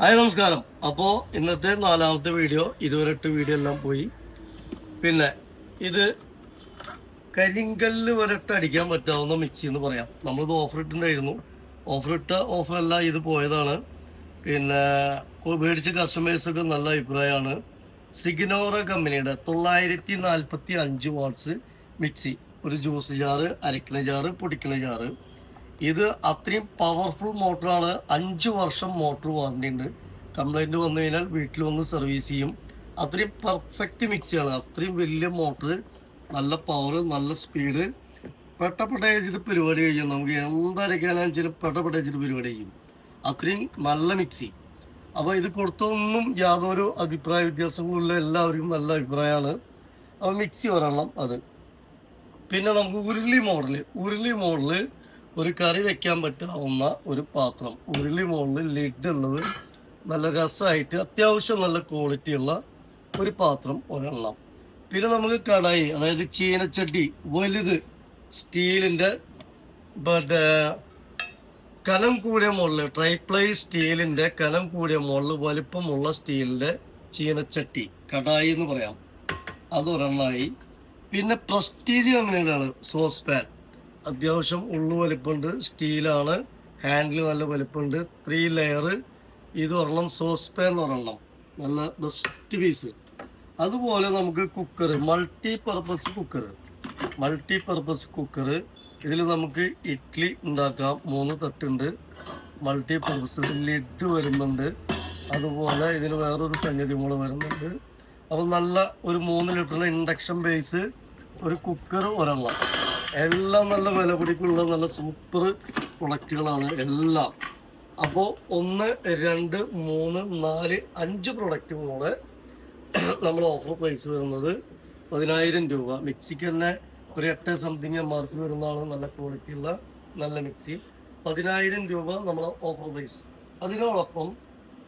Hi നമസ്കാരം. അപ്പോൾ ഇന്നത്തെ നാലാമത്തെ വീഡിയോ ഇതുവരെ ഇട്ട് വീഡിയോ എല്ലാം പോയി. പിന്നെ ഇത് കരിങ്കല്ല് വരട്ട് അടിക്കാൻ പറ്റാവുന്ന മിക്സി എന്ന് പറയാം. നമ്മളിത് ഓഫർ ഇട്ടിട്ടുണ്ടായിരുന്നു. ഓഫർ ഇട്ട ഓഫറല്ല ഇത് പോയതാണ്. പിന്നെ മേടിച്ച കസ്റ്റമേഴ്സൊക്കെ നല്ല അഭിപ്രായമാണ്. സിഗ്നോറ കമ്പനിയുടെ തൊള്ളായിരത്തി നാൽപ്പത്തി അഞ്ച് വാട്ട്സ് മിക്സി. ഒരു ജ്യൂസ് ജാറ് അരക്കണ ജാറ് പൊടിക്കണ ജാറ് ഇത് അത്രയും പവർഫുൾ മോട്ടറാണ് അഞ്ച് വർഷം മോട്ടർ വാറണ്ടി ഉണ്ട്. കംപ്ലൈന്റ് വന്നു കഴിഞ്ഞാൽ വീട്ടിൽ വന്ന് സർവീസ് ചെയ്യും. അത്രയും പെർഫെക്റ്റ് മിക്സിയാണ് അത്രയും വലിയ മോട്ടർ നല്ല പവർ നല്ല സ്പീഡ് പെട്ടപ്പെട്ട വെച്ചിട്ട് പരിപാടി കഴിയും. നമുക്ക് എന്തരക്കാനാണെന്ന് ചില പെട്ടപ്പെട്ട വെച്ചിട്ട് പരിപാടി കഴിക്കും അത്രയും നല്ല മിക്സി അപ്പോൾ ഇത് കൊടുത്തൊന്നും യാതൊരു അഭിപ്രായ വ്യത്യാസങ്ങളുള്ള എല്ലാവർക്കും നല്ല അഭിപ്രായമാണ്. അപ്പോൾ മിക്സി ഒരെണ്ണം അത്. പിന്നെ നമുക്ക് ഉരുളി മോഡൽ ഉരുളി മോഡൽ ഒരു കറി വെക്കാൻ പറ്റാവുന്ന ഒരു പാത്രം. ഉരുളി മുകളിൽ ലിഡ് ഉള്ളത് നല്ല രസമായിട്ട് അത്യാവശ്യം നല്ല ക്വാളിറ്റി ഉള്ള ഒരു പാത്രം ഒരെണ്ണം. പിന്നെ നമുക്ക് കടായി അതായത് ചീനച്ചട്ടി വലുത് സ്റ്റീലിന്റെ മറ്റേ കനം കൂടിയ മുകളിൽ ട്രൈപ്ലൈ സ്റ്റീലിന്റെ കനം കൂടിയ മുകളിൽ വലിപ്പമുള്ള സ്റ്റീലിന്റെ ചീനച്ചട്ടി കടായി എന്ന് പറയാം. അതൊരെണ്ണമായി പിന്നെ പ്രസ്റ്റീജ് കമ്പനിയുടെയാണ് സോസ് പാൻ അത്യാവശ്യം ഉള്ളു വലിപ്പമുണ്ട് സ്റ്റീലാണ് ഹാൻഡിൽ നല്ല വലിപ്പമുണ്ട് ത്രീ ലെയർ ഇത് ഒരെണ്ണം സോസ് പാൻ ഒരെണ്ണം നല്ല ബെസ്റ്റ് പീസ് അതുപോലെ നമുക്ക് cooker multi purpose cooker multi purpose cooker ഇതിൽ നമുക്ക് ഇഡ്ഡലി ഉണ്ടാക്കാം മൂന്ന് തട്ടുണ്ട്. മൾട്ടി പർപ്പസ് ലിഡ് വരുന്നുണ്ട്. അതുപോലെ ഇതിന് വേറൊരു സംഗതി കൂടെ വരുന്നുണ്ട്. അപ്പോൾ നല്ല ഒരു മൂന്ന് ലിറ്ററിന് ഇൻഡക്ഷൻ ബേസ് ഒരു കുക്കർ ഒരെണ്ണം. എല്ലാം നല്ല വില പിടിക്കുള്ള നല്ല സൂപ്പർ പ്രൊഡക്റ്റുകളാണ് എല്ലാം. അപ്പോൾ ഒന്ന് രണ്ട് മൂന്ന് നാല് അഞ്ച് പ്രൊഡക്റ്റും കൂടെ നമ്മൾ ഓഫർ പ്രൈസ് വരുന്നത് പതിനായിരം രൂപ. മിക്സിക്ക് തന്നെ ഒരു എട്ട് സംതിങ് എം ആർ വരുന്നതാണ് നല്ല ക്വാളിറ്റി ഉള്ള നല്ല മിക്സി പതിനായിരം രൂപ നമ്മൾ ഓഫർ പ്രൈസ് അതിനോടൊപ്പം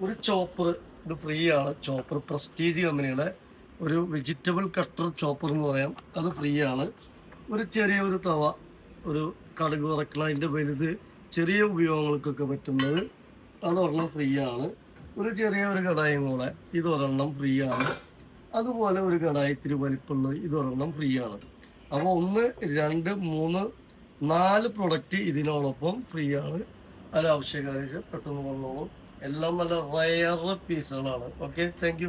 ഒരു ചോപ്പർ ഇത് ഫ്രീ ആണ്. ചോപ്പർ പ്രസ്റ്റീജ് കമ്പനിയുടെ ഒരു വെജിറ്റബിൾ കട്ടർ ചോപ്പർ എന്ന് പറയാം. അത് ഫ്രീ ആണ്. ഒരു ചെറിയ ഒരു തവ ഒരു കടുക് വറക്കണതിന്റെ വലുത് ചെറിയ ഉപയോഗങ്ങൾക്കൊക്കെ പറ്റുന്നത് അതൊരെണ്ണം ഫ്രീ ആണ്. ഒരു ചെറിയ ഒരു കടായും കൂടെ ഇതൊരെണ്ണം ഫ്രീ ആണ്. അതുപോലെ ഒരു കടായി ഇത്തിരി ഇതൊരെണ്ണം ഫ്രീ ആണ്. അപ്പോൾ ഒന്ന് രണ്ട് മൂന്ന് നാല് പ്രൊഡക്റ്റ് ഇതിനോടൊപ്പം ഫ്രീ ആണ്. അത് ആവശ്യക്കാരെ പെട്ടെന്ന് വന്നോളൂ എല്ലാം നല്ല റയർ പീസുകളാണ് ഓക്കെ താങ്ക്